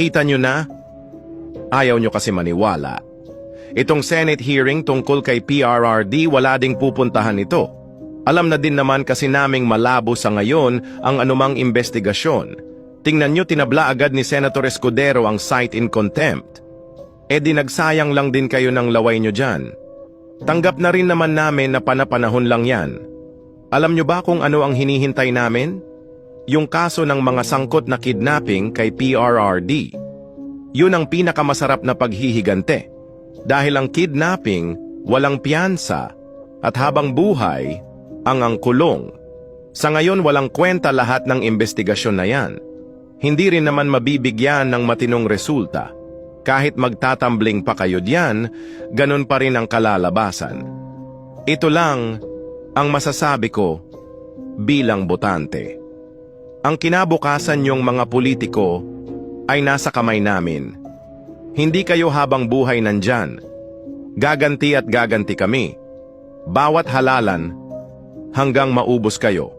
Nakita nyo na? Ayaw nyo kasi maniwala. Itong Senate hearing tungkol kay PRRD wala ding pupuntahan ito. Alam na din naman kasi naming malabo sa ngayon ang anumang investigasyon. Tingnan nyo tinabla agad ni Senator Escudero ang site in contempt. E di nagsayang lang din kayo ng laway nyo dyan. Tanggap na rin naman namin na panapanahon lang yan. Alam nyo ba kung ano ang hinihintay namin? Yung kaso ng mga sangkot na kidnapping kay PRRD. Yun ang pinakamasarap na paghihigante. Dahil ang kidnapping, walang piyansa, at habang buhay, ang ang kulong. Sa ngayon walang kwenta lahat ng investigasyon na yan. Hindi rin naman mabibigyan ng matinong resulta. Kahit magtatambling pa kayo diyan, ganun pa rin ang kalalabasan. Ito lang ang masasabi ko bilang botante. Ang kinabukasan yung mga politiko ay nasa kamay namin. Hindi kayo habang buhay nandyan. Gaganti at gaganti kami. Bawat halalan hanggang maubos kayo.